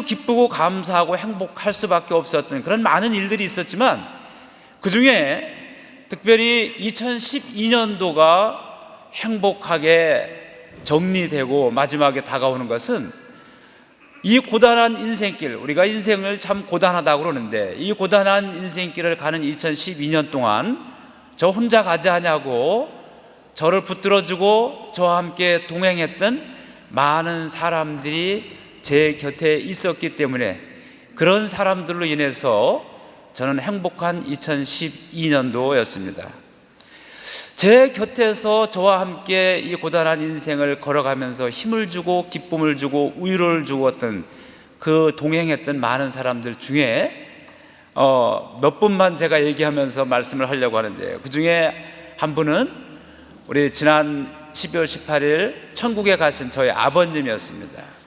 참으로 기쁘고 감사하고 행복할 수밖에 없었던 그런 많은 일들이 있었지만 그 중에 특별히 2012년도가 행복하게 정리되고 마지막에 다가오는 것은 이 고단한 인생길, 우리가 인생을 참 고단하다고 그러는데 이 고단한 인생길을 가는 2012년 동안 저 혼자 가지 하냐고 저를 붙들어주고 저와 함께 동행했던 많은 사람들이 제 곁에 있었기 때문에 그런 사람들로 인해서 저는 행복한 2012년도였습니다. 제 곁에서 저와 함께 이 고단한 인생을 걸어가면서 힘을 주고 기쁨을 주고 위로를 주었던 그 동행했던 많은 사람들 중에 어, 몇 분만 제가 얘기하면서 말씀을 하려고 하는데요. 그 중에 한 분은 우리 지난 12월 18일 천국에 가신 저희 아버님이었습니다.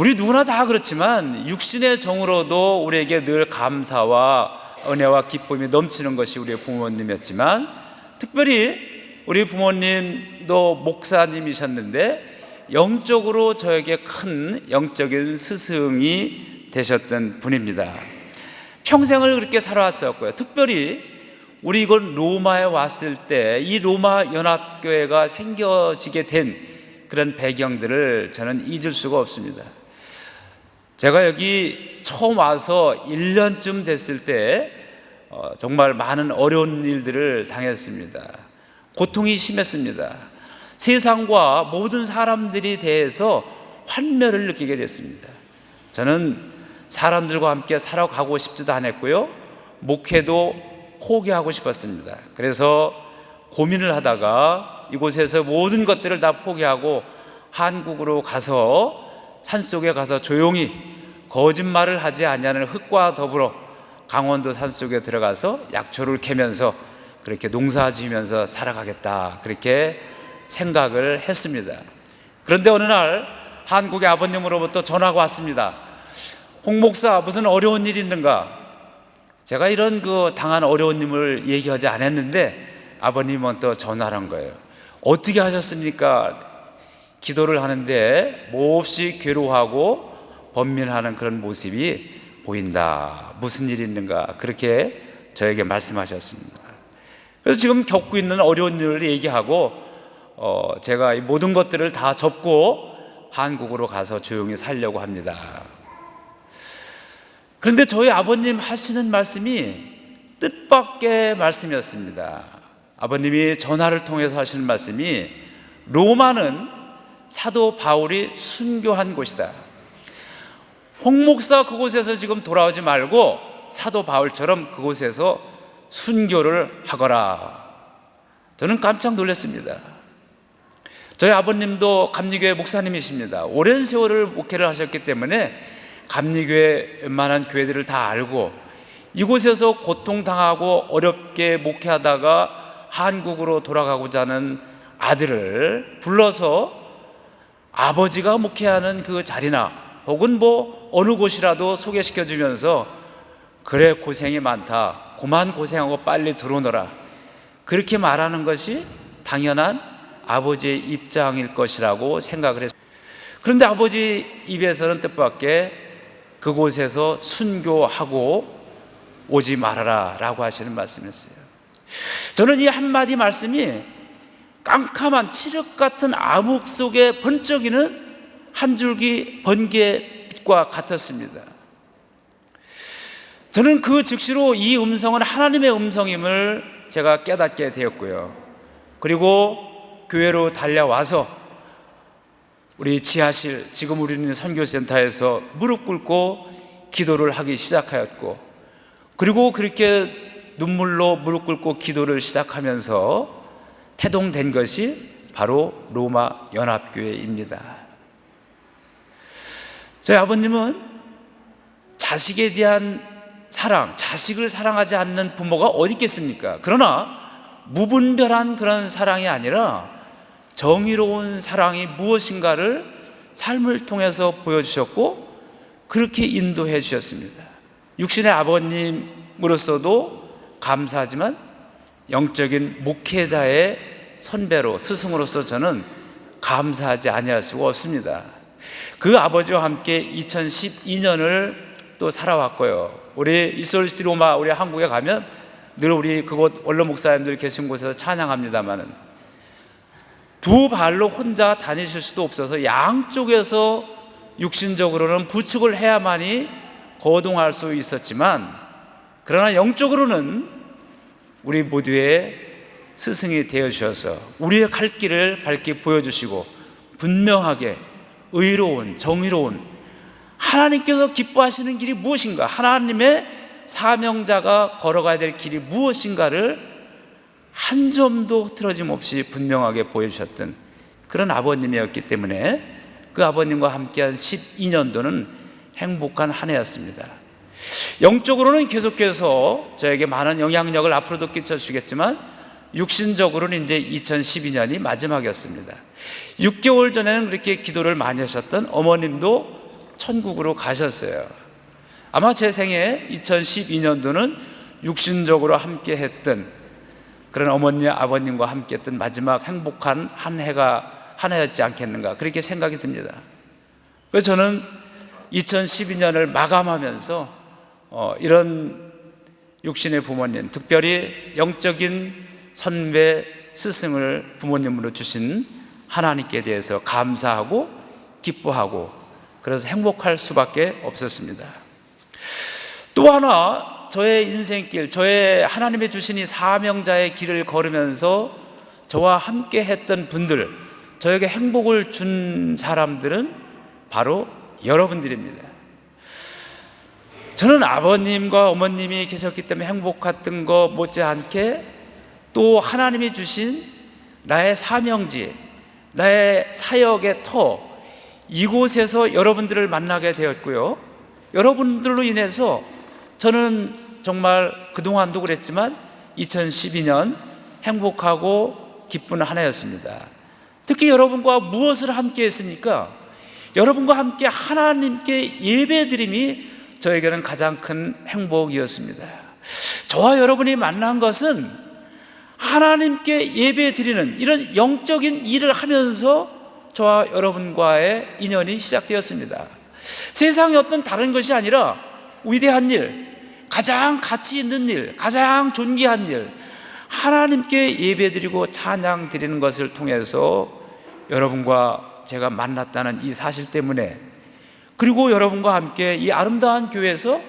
우리 누구나 다 그렇지만 육신의 정으로도 우리에게 늘 감사와 은혜와 기쁨이 넘치는 것이 우리의 부모님이었지만 특별히 우리 부모님도 목사님이셨는데 영적으로 저에게 큰 영적인 스승이 되셨던 분입니다. 평생을 그렇게 살아왔었고요. 특별히 우리 이걸 로마에 왔을 때 이 로마 연합교회가 생겨지게 된 그런 배경들을 저는 잊을 수가 없습니다. 제가 여기 처음 와서 1년쯤 됐을 때 어, 정말 많은 어려운 일들을 당했습니다. 고통이 심했습니다. 세상과 모든 사람들이 대해서 환멸을 느끼게 됐습니다. 저는 사람들과 함께 살아가고 싶지도 않았고요. 목회도 포기하고 싶었습니다. 그래서 고민을 하다가 이곳에서 모든 것들을 다 포기하고 한국으로 가서 산속에 가서 조용히 거짓말을 하지 않냐는 흙과 더불어 강원도 산속에 들어가서 약초를 캐면서 그렇게 농사 지으면서 살아가겠다. 그렇게 생각을 했습니다. 그런데 어느 날 한국의 아버님으로부터 전화가 왔습니다. 홍 목사 무슨 어려운 일이 있는가? 제가 이런 그 당한 어려운 일을 얘기하지 않았는데 아버님은 또 전화를 한 거예요. 어떻게 하셨습니까? 기도를 하는데 몹시 괴로워하고 번민하는 그런 모습이 보인다. 무슨 일이 있는가? 그렇게 저에게 말씀하셨습니다. 그래서 지금 겪고 있는 어려운 일을 얘기하고 어, 제가 이 모든 것들을 다 접고 한국으로 가서 조용히 살려고 합니다. 그런데 저희 아버님 하시는 말씀이 뜻밖의 말씀이었습니다. 아버님이 전화를 통해서 하시는 말씀이 로마는 사도 바울이 순교한 곳이다. 홍 목사 그곳에서 지금 돌아오지 말고 사도 바울처럼 그곳에서 순교를 하거라. 저는 깜짝 놀랐습니다. 저희 아버님도 감리교회 목사님이십니다. 오랜 세월을 목회를 하셨기 때문에 감리교회 웬만한 교회들을 다 알고 이곳에서 고통당하고 어렵게 목회하다가 한국으로 돌아가고자 하는 아들을 불러서 아버지가 목회하는 그 자리나 혹은 뭐 어느 곳이라도 소개시켜 주면서 그래 고생이 많다. 그만 고생하고 빨리 들어오너라. 그렇게 말하는 것이 당연한 아버지의 입장일 것이라고 생각을 했습니다. 그런데 아버지 입에서는 뜻밖의 그곳에서 순교하고 오지 말아라 라고 하시는 말씀이었어요. 저는 이 한마디 말씀이 깜깜한 칠흑 같은 암흑 속에 번쩍이는 한 줄기 번개빛과 같았습니다. 저는 그 즉시로 이 음성은 하나님의 음성임을 제가 깨닫게 되었고요. 그리고 교회로 달려와서 우리 지하실, 지금 우리는 선교센터에서 무릎 꿇고 기도를 하기 시작하였고, 그리고 그렇게 눈물로 무릎 꿇고 기도를 시작하면서 태동된 것이 바로 로마 연합교회입니다. 저희 아버님은 자식에 대한 사랑, 자식을 사랑하지 않는 부모가 어디 있겠습니까? 그러나 무분별한 그런 사랑이 아니라 정의로운 사랑이 무엇인가를 삶을 통해서 보여주셨고 그렇게 인도해 주셨습니다. 육신의 아버님으로서도 감사하지만 영적인 목회자의 선배로 스승으로서 저는 감사하지 아니할 수가 없습니다. 그 아버지와 함께 2012년을 또 살아왔고요. 우리 이솔시 로마 우리 한국에 가면 늘 우리 그곳 원로 목사님들 계신 곳에서 찬양합니다만은 두 발로 혼자 다니실 수도 없어서 양쪽에서 육신적으로는 부축을 해야만이 거동할 수 있었지만 그러나 영적으로는 우리 모두의 스승이 되어 주셔서 우리의 갈 길을 밝게 보여 주시고 분명하게 의로운 정의로운 하나님께서 기뻐하시는 길이 무엇인가 하나님의 사명자가 걸어가야 될 길이 무엇인가를 한 점도 틀어짐 없이 분명하게 보여주셨던 그런 아버님이었기 때문에 그 아버님과 함께한 12년도는 행복한 한 해였습니다. 영적으로는 계속해서 저에게 많은 영향력을 앞으로도 끼쳐주시겠지만 육신적으로는 이제 2012년이 마지막이었습니다. 6개월 전에는 그렇게 기도를 많이 하셨던 어머님도 천국으로 가셨어요. 아마 제 생에 2012년도는 육신적으로 함께 했던 그런 어머니 아버님과 함께 했던 마지막 행복한 한 해가 한 해였지 않겠는가 그렇게 생각이 듭니다. 그래서 저는 2012년을 마감하면서 어, 이런 육신의 부모님, 특별히 영적인 선배 스승을 부모님으로 주신 하나님께 대해서 감사하고 기뻐하고 그래서 행복할 수밖에 없었습니다. 또 하나 저의 인생길, 저의 하나님의 주신 이 사명자의 길을 걸으면서 저와 함께 했던 분들, 저에게 행복을 준 사람들은 바로 여러분들입니다. 저는 아버님과 어머님이 계셨기 때문에 행복했던 것 못지않게 또 하나님이 주신 나의 사명지, 나의 사역의 터, 이곳에서 여러분들을 만나게 되었고요. 여러분들로 인해서 저는 정말 그동안도 그랬지만 2012년 행복하고 기쁜 한 해였습니다. 특히 여러분과 무엇을 함께 했습니까? 여러분과 함께 하나님께 예배드림이 저에게는 가장 큰 행복이었습니다. 저와 여러분이 만난 것은 하나님께 예배 드리는 이런 영적인 일을 하면서 저와 여러분과의 인연이 시작되었습니다. 세상의 어떤 다른 것이 아니라 위대한 일, 가장 가치 있는 일, 가장 존귀한 일, 하나님께 예배 드리고 찬양 드리는 것을 통해서 여러분과 제가 만났다는 이 사실 때문에 그리고 여러분과 함께 이 아름다운 교회에서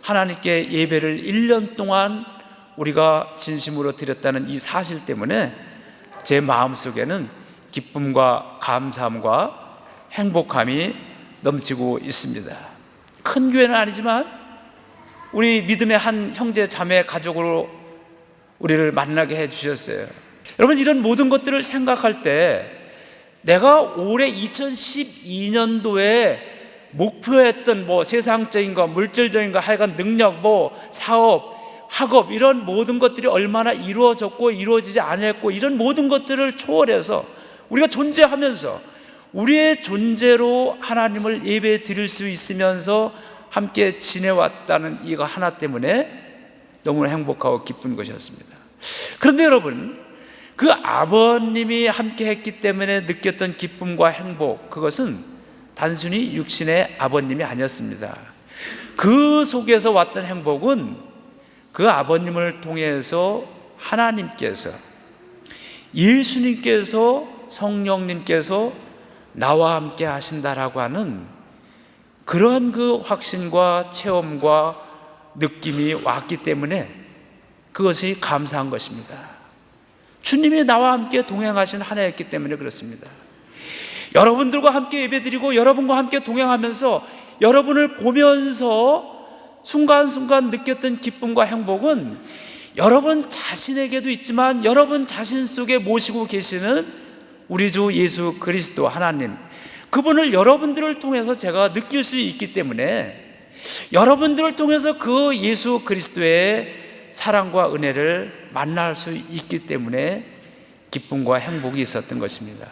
하나님께 예배를 1년 동안 우리가 진심으로 드렸다는 이 사실 때문에 제 마음속에는 기쁨과 감사함과 행복함이 넘치고 있습니다. 큰 교회는 아니지만 우리 믿음의 한 형제 자매 가족으로 우리를 만나게 해 주셨어요. 여러분 이런 모든 것들을 생각할 때 내가 올해 2012년도에 목표했던 뭐 세상적인 거, 물질적인 거, 하여간 능력, 뭐 사업, 학업 이런 모든 것들이 얼마나 이루어졌고 이루어지지 않았고 이런 모든 것들을 초월해서 우리가 존재하면서 우리의 존재로 하나님을 예배 드릴 수 있으면서 함께 지내왔다는 이거 하나 때문에 너무 행복하고 기쁜 것이었습니다. 그런데 여러분, 그 아버님이 함께 했기 때문에 느꼈던 기쁨과 행복, 그것은 단순히 육신의 아버님이 아니었습니다. 그 속에서 왔던 행복은 그 아버님을 통해서 하나님께서 예수님께서 성령님께서 나와 함께 하신다라고 하는 그런 그 확신과 체험과 느낌이 왔기 때문에 그것이 감사한 것입니다. 주님이 나와 함께 동행하신 한 해였기 때문에 그렇습니다. 여러분들과 함께 예배드리고 여러분과 함께 동행하면서 여러분을 보면서 순간순간 느꼈던 기쁨과 행복은 여러분 자신에게도 있지만 여러분 자신 속에 모시고 계시는 우리 주 예수 그리스도 하나님 그분을 여러분들을 통해서 제가 느낄 수 있기 때문에 여러분들을 통해서 그 예수 그리스도의 사랑과 은혜를 만날 수 있기 때문에 기쁨과 행복이 있었던 것입니다.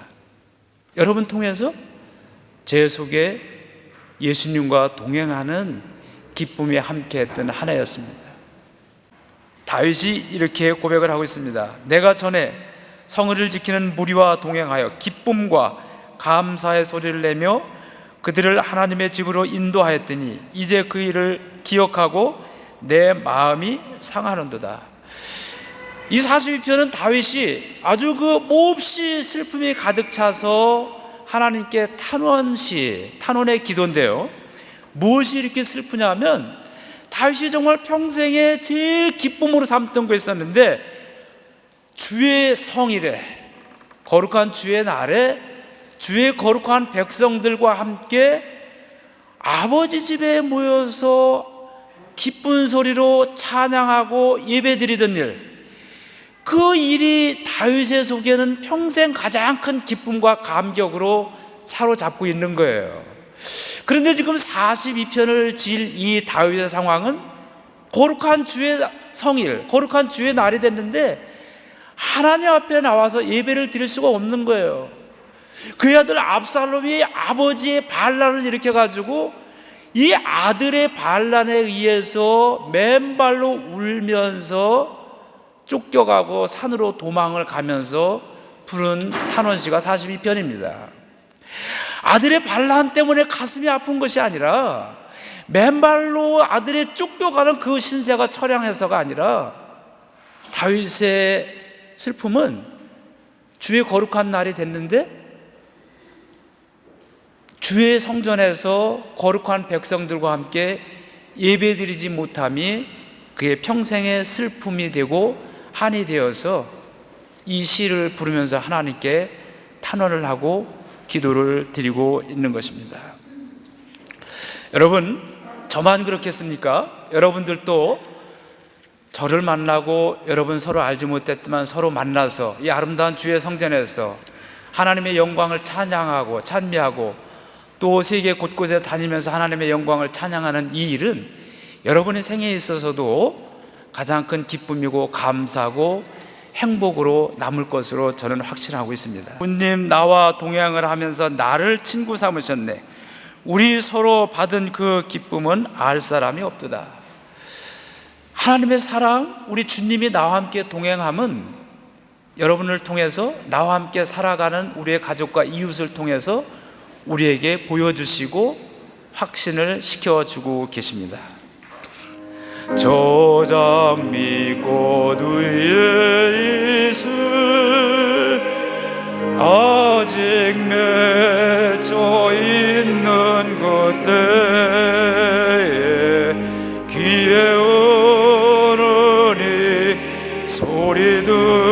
여러분 통해서 제 속에 예수님과 동행하는 기쁨이 함께했던 한 해였습니다. 다윗이 이렇게 고백을 하고 있습니다. 내가 전에 성을 지키는 무리와 동행하여 기쁨과 감사의 소리를 내며 그들을 하나님의 집으로 인도하였더니 이제 그 일을 기억하고 내 마음이 상하는도다. 이 42편은 다윗이 아주 그 몹시 슬픔이 가득 차서 하나님께 탄원시, 탄원의 기도인데요. 무엇이 이렇게 슬프냐면 다윗이 정말 평생에 제일 기쁨으로 삼던 거 있었는데 주의 성일에 거룩한 주의 날에 주의 거룩한 백성들과 함께 아버지 집에 모여서 기쁜 소리로 찬양하고 예배드리던 일. 그 일이 다윗의 속에는 평생 가장 큰 기쁨과 감격으로 사로잡고 있는 거예요. 그런데 지금 42편을 지을 이 다윗의 상황은 거룩한 주의 성일, 거룩한 주의 날이 됐는데 하나님 앞에 나와서 예배를 드릴 수가 없는 거예요. 그의 아들 압살롬이 아버지의 반란을 일으켜 가지고 이 아들의 반란에 의해서 맨발로 울면서 쫓겨가고 산으로 도망을 가면서 부른 탄원시가 42편입니다. 아들의 반란 때문에 가슴이 아픈 것이 아니라 맨발로 아들의 쫓겨가는 그 신세가 처량해서가 아니라 다윗의 슬픔은 주의 거룩한 날이 됐는데 주의 성전에서 거룩한 백성들과 함께 예배드리지 못함이 그의 평생의 슬픔이 되고 한이 되어서 이 시를 부르면서 하나님께 탄원을 하고 기도를 드리고 있는 것입니다. 여러분, 저만 그렇겠습니까? 여러분들도 저를 만나고 여러분 서로 알지 못했지만 서로 만나서 이 아름다운 주의 성전에서 하나님의 영광을 찬양하고 찬미하고 또 세계 곳곳에 다니면서 하나님의 영광을 찬양하는 이 일은 여러분의 생에 있어서도 가장 큰 기쁨이고 감사고 행복으로 남을 것으로 저는 확신하고 있습니다. 부님 나와 동행을 하면서 나를 친구 삼으셨네. 우리 서로 받은 그 기쁨은 알 사람이 없도다. 하나님의 사랑, 우리 주님이 나와 함께 동행함은 여러분을 통해서 나와 함께 살아가는 우리의 가족과 이웃을 통해서 우리에게 보여주시고 확신을 시켜주고 계십니다. 조정 믿고 누의 이슬 아직 맺혀 있는 그때에 귀에 오르니 소리 들